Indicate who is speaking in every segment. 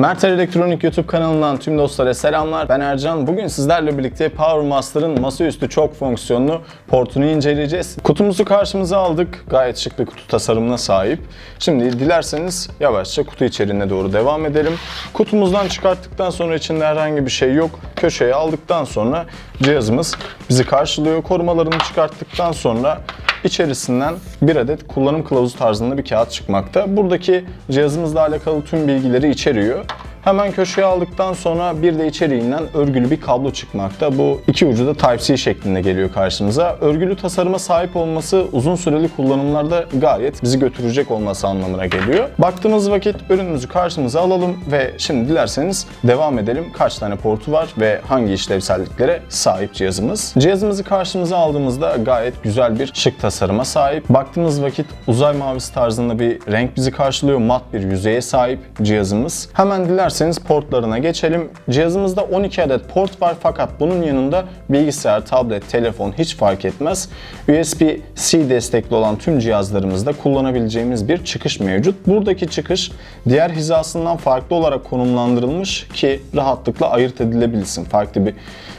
Speaker 1: Mertel Elektronik YouTube kanalından tüm dostlara selamlar. Ben Ercan. Bugün sizlerle birlikte Power Master'ın masaüstü çok fonksiyonlu portunu inceleyeceğiz. Kutumuzu karşımıza aldık. Gayet şık bir kutu tasarımına sahip. Şimdi dilerseniz yavaşça kutu içeriğine doğru devam edelim. Kutumuzdan çıkarttıktan sonra içinde herhangi bir şey yok. Köşeye aldıktan sonra cihazımız bizi karşılıyor. Korumalarını çıkarttıktan sonra içerisinden bir adet kullanım kılavuzu tarzında bir kağıt çıkmakta. Buradaki cihazımızla alakalı tüm bilgileri içeriyor. Hemen köşeye aldıktan sonra bir de içeriğinden örgülü bir kablo çıkmakta. Bu iki ucu da Type-C şeklinde geliyor karşımıza. Örgülü tasarıma sahip olması uzun süreli kullanımlarda gayet bizi götürecek olması anlamına geliyor. Baktığımız vakit ürünümüzü karşımıza alalım ve şimdi dilerseniz devam edelim. Kaç tane portu var ve hangi işlevselliklere sahip cihazımız. Cihazımızı karşımıza aldığımızda gayet güzel bir şık tasarıma sahip. Baktığımız vakit uzay mavisi tarzında bir renk bizi karşılıyor. Mat bir yüzeye sahip cihazımız. Hemen dilerseniz portlarına geçelim. Cihazımızda 12 adet port var fakat bunun yanında bilgisayar, tablet, telefon hiç fark etmez. USB-C destekli olan tüm cihazlarımızda kullanabileceğimiz bir çıkış mevcut. Buradaki çıkış diğer hizasından farklı olarak konumlandırılmış ki rahatlıkla ayırt edilebilsin. Farklı bir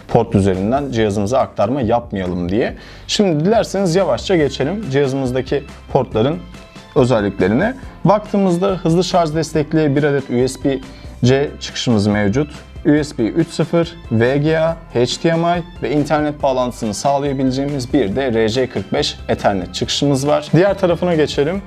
Speaker 1: port üzerinden cihazımıza aktarma yapmayalım diye. Şimdi dilerseniz yavaşça geçelim cihazımızdaki portların özelliklerine. Baktığımızda hızlı şarj destekli bir adet USB-C çıkışımız mevcut. USB 3.0, VGA, HDMI ve internet bağlantısını sağlayabileceğimiz bir de RJ45 Ethernet çıkışımız var. Diğer tarafına geçelim.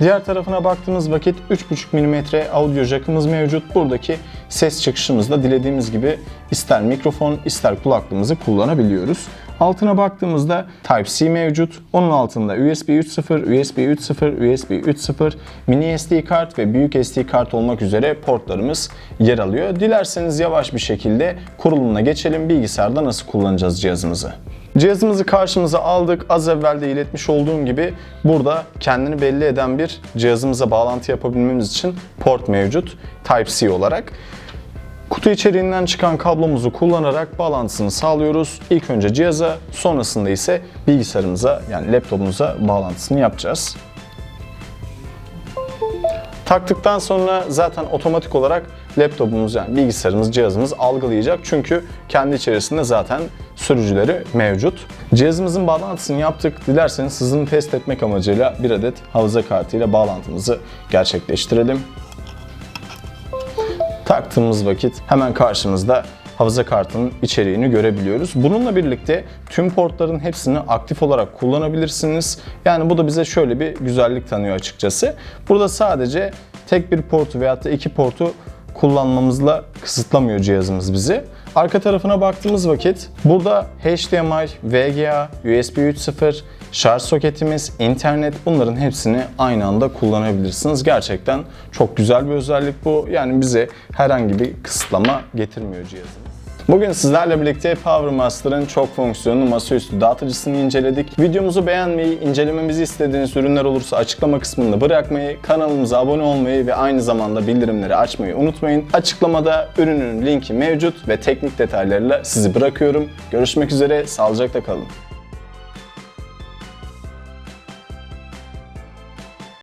Speaker 1: Diğer tarafına baktığımız vakit 3.5 mm audio jackımız mevcut. Buradaki ses çıkışımızda dilediğimiz gibi ister mikrofon ister kulaklığımızı kullanabiliyoruz. Altına baktığımızda Type-C mevcut. Onun altında USB 3.0, USB 3.0, USB 3.0, mini SD kart ve büyük SD kart olmak üzere portlarımız yer alıyor. Dilerseniz yavaş bir şekilde kurulumuna geçelim. Bilgisayarda nasıl kullanacağız cihazımızı. Cihazımızı karşımıza aldık. Az evvel de iletmiş olduğum gibi burada kendini belli eden bir cihazımıza bağlantı yapabilmemiz için port mevcut Type-C olarak. Kutu içeriğinden çıkan kablomuzu kullanarak bağlantısını sağlıyoruz. İlk önce cihaza, sonrasında ise bilgisayarımıza yani laptopumuza bağlantısını yapacağız. Taktıktan sonra zaten otomatik olarak laptopumuz yani bilgisayarımız, cihazımız algılayacak. Çünkü kendi içerisinde zaten sürücüleri mevcut. Cihazımızın bağlantısını yaptık. Dilerseniz hızını test etmek amacıyla bir adet hafıza kartıyla bağlantımızı gerçekleştirelim. Taktığımız vakit hemen karşımızda hafıza kartının içeriğini görebiliyoruz. Bununla birlikte tüm portların hepsini aktif olarak kullanabilirsiniz. Yani bu da bize şöyle bir güzellik tanıyor açıkçası. Burada sadece tek bir portu veyahut da iki portu kullanmamızla kısıtlamıyor cihazımız bizi. Arka tarafına baktığımız vakit burada HDMI, VGA, USB 3.0, şarj soketimiz, internet bunların hepsini aynı anda kullanabilirsiniz. Gerçekten çok güzel bir özellik bu. Yani bize herhangi bir kısıtlama getirmiyor cihazımız. Bugün sizlerle birlikte Power Master'ın çok fonksiyonlu masaüstü dağıtıcısını inceledik. Videomuzu beğenmeyi, incelememizi istediğiniz ürünler olursa açıklama kısmında bırakmayı, kanalımıza abone olmayı ve aynı zamanda bildirimleri açmayı unutmayın. Açıklamada ürünün linki mevcut ve teknik detaylarıyla sizi bırakıyorum. Görüşmek üzere, sağlıcakla kalın.